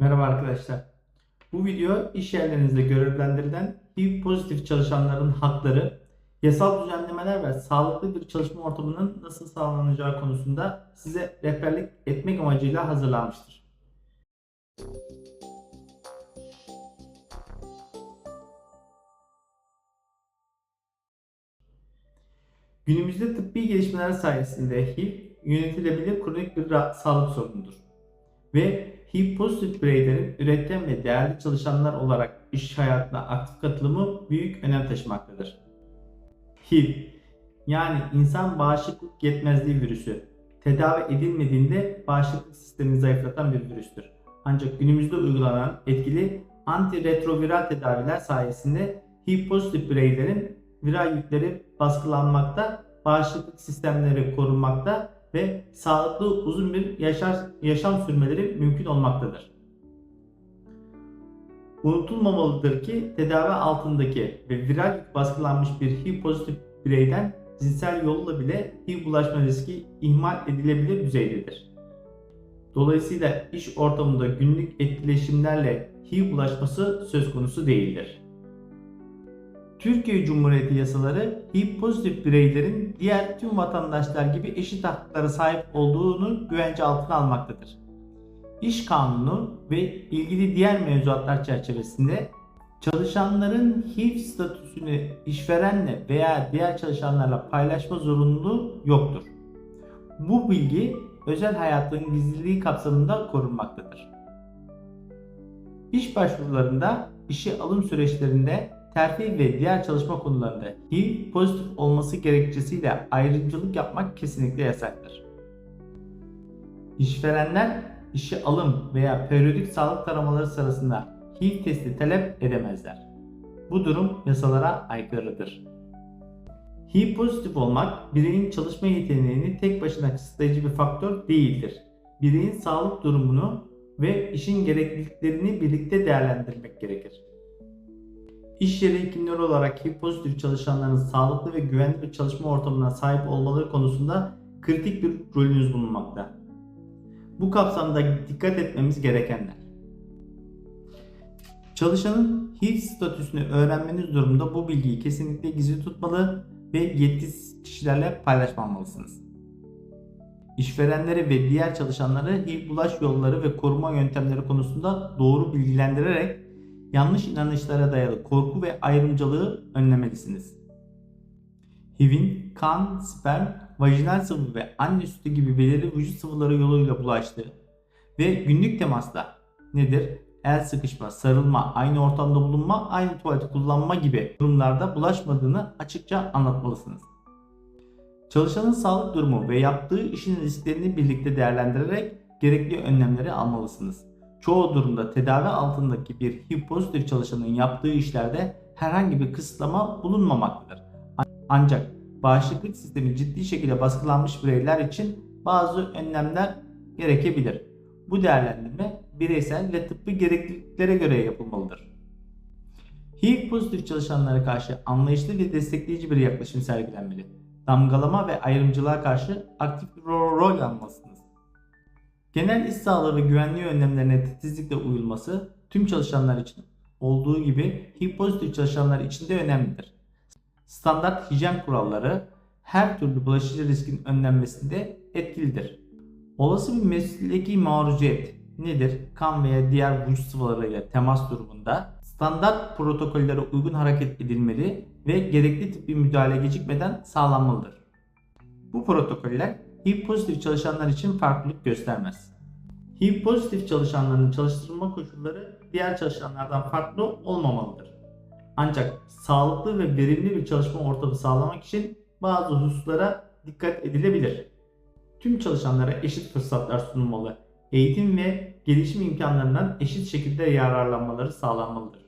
Merhaba arkadaşlar. Bu video iş yerlerinizde görevlendirilen HIV pozitif çalışanların hakları, yasal düzenlemeler ve sağlıklı bir çalışma ortamının nasıl sağlanacağı konusunda size rehberlik etmek amacıyla hazırlanmıştır. Günümüzde tıbbi gelişmeler sayesinde HIV yönetilebilir kronik bir sağlık sorunudur ve HIV pozitif bireylerin üretken ve değerli çalışanlar olarak iş hayatına aktif katılımı büyük önem taşımaktadır. HIV yani insan bağışıklık yetmezliği virüsü tedavi edilmediğinde bağışıklık sistemini zayıflatan bir virüstür. Ancak günümüzde uygulanan etkili antiretroviral tedaviler sayesinde HIV pozitif bireylerin viral yükleri baskılanmakta, bağışıklık sistemleri korunmakta ve sağlıklı uzun bir yaşar, yaşam sürmeleri mümkün olmaktadır. Unutulmamalıdır ki tedavi altındaki ve viral baskılanmış bir HIV pozitif bireyden cinsel yolla bile HIV bulaşma riski ihmal edilebilir düzeydedir. Dolayısıyla iş ortamında günlük etkileşimlerle HIV bulaşması söz konusu değildir. Türkiye Cumhuriyeti yasaları HIV pozitif bireylerin diğer tüm vatandaşlar gibi eşit haklara sahip olduğunu güvence altına almaktadır. İş kanunu ve ilgili diğer mevzuatlar çerçevesinde çalışanların HIV statüsünü işverenle veya diğer çalışanlarla paylaşma zorunluluğu yoktur. Bu bilgi özel hayatın gizliliği kapsamında korunmaktadır. İş başvurularında, işe alım süreçlerinde terfi ve diğer çalışma konularında HIV pozitif olması gerekçesiyle ayrımcılık yapmak kesinlikle yasaktır. İşverenler işe alım veya periyodik sağlık taramaları sırasında HIV testi talep edemezler. Bu durum yasalara aykırıdır. HIV pozitif olmak bireyin çalışma yeteneğini tek başına kısıtlayıcı bir faktör değildir. Bireyin sağlık durumunu ve işin gerekliliklerini birlikte değerlendirmek gerekir. İş yeri hekimleri olarak HIV pozitif çalışanların sağlıklı ve güvenli bir çalışma ortamına sahip olmaları konusunda kritik bir rolünüz bulunmakta. Bu kapsamda dikkat etmemiz gerekenler. Çalışanın HIV statüsünü öğrenmeniz durumunda bu bilgiyi kesinlikle gizli tutmalı ve yetkisiz kişilerle paylaşmamalısınız. İşverenleri ve diğer çalışanları HIV bulaş yolları ve koruma yöntemleri konusunda doğru bilgilendirerek yanlış inanışlara dayalı korku ve ayrımcılığı önlemelisiniz. HIV'in kan, sperm, vajinal sıvı ve anne sütü gibi belirli vücut sıvıları yoluyla bulaştığı ve günlük temasta nedir? El sıkışma, sarılma, aynı ortamda bulunma, aynı tuvaleti kullanma gibi durumlarda bulaşmadığını açıkça anlatmalısınız. Çalışanın sağlık durumu ve yaptığı işin risklerini birlikte değerlendirerek gerekli önlemleri almalısınız. Çoğu durumda tedavi altındaki bir HIV pozitif çalışanın yaptığı işlerde herhangi bir kısıtlama bulunmamaktadır. Ancak bağışıklık sistemi ciddi şekilde baskılanmış bireyler için bazı önlemler gerekebilir. Bu değerlendirme bireysel ve tıbbi gerekliliklere göre yapılmalıdır. HIV pozitif çalışanlara karşı anlayışlı ve destekleyici bir yaklaşım sergilenmeli. Damgalama ve ayrımcılığa karşı aktif bir rol, almalısınız. Genel iş sağlığı ve güvenliği önlemlerine titizlikle uyulması tüm çalışanlar için olduğu gibi HIV pozitif çalışanlar için de önemlidir. Standart hijyen kuralları her türlü bulaşıcı riskin önlenmesinde etkilidir. Olası bir mesleki maruziyet nedir? Kan veya diğer vücut sıvılarıyla temas durumunda standart protokollere uygun hareket edilmeli ve gerekli tıbbi müdahale gecikmeden sağlanmalıdır. Bu protokoller HIV pozitif çalışanlar için farklılık göstermez. HIV pozitif çalışanların çalıştırılma koşulları diğer çalışanlardan farklı olmamalıdır. Ancak sağlıklı ve verimli bir çalışma ortamı sağlamak için bazı hususlara dikkat edilebilir. Tüm çalışanlara eşit fırsatlar sunulmalı. Eğitim ve gelişim imkanlarından eşit şekilde yararlanmaları sağlanmalıdır.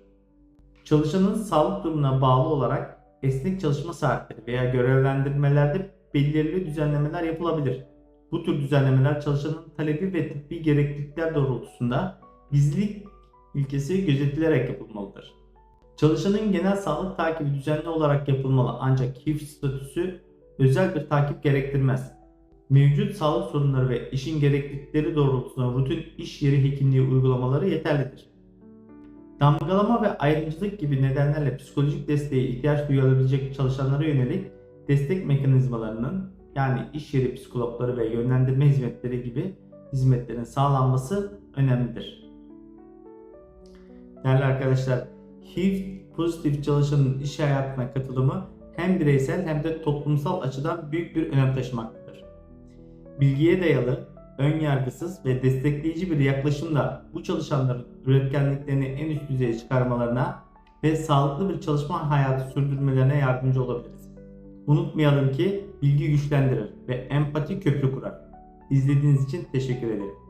Çalışanın sağlık durumuna bağlı olarak esnek çalışma saatleri veya görevlendirmelerde belirli düzenlemeler yapılabilir. Bu tür düzenlemeler çalışanın talebi ve tıbbi gereklilikler doğrultusunda gizlilik ilkesi gözetilerek yapılmalıdır. Çalışanın genel sağlık takibi düzenli olarak yapılmalı ancak HIV statüsü özel bir takip gerektirmez. Mevcut sağlık sorunları ve işin gereklilikleri doğrultusunda rutin iş yeri hekimliği uygulamaları yeterlidir. Damgalama ve ayrımcılık gibi nedenlerle psikolojik desteğe ihtiyaç duyulabilecek çalışanlara yönelik destek mekanizmalarının yani iş yeri psikologları ve yönlendirme hizmetleri gibi hizmetlerin sağlanması önemlidir. Değerli arkadaşlar, HIV pozitif çalışanın iş hayatına katılımı hem bireysel hem de toplumsal açıdan büyük bir önem taşımaktadır. Bilgiye dayalı, ön yargısız ve destekleyici bir yaklaşımla bu çalışanların üretkenliklerini en üst düzeye çıkarmalarına ve sağlıklı bir çalışma hayatı sürdürmelerine yardımcı olabiliriz. Unutmayalım ki bilgi güçlendirir ve empati köprü kurar. İzlediğiniz için teşekkür ederim.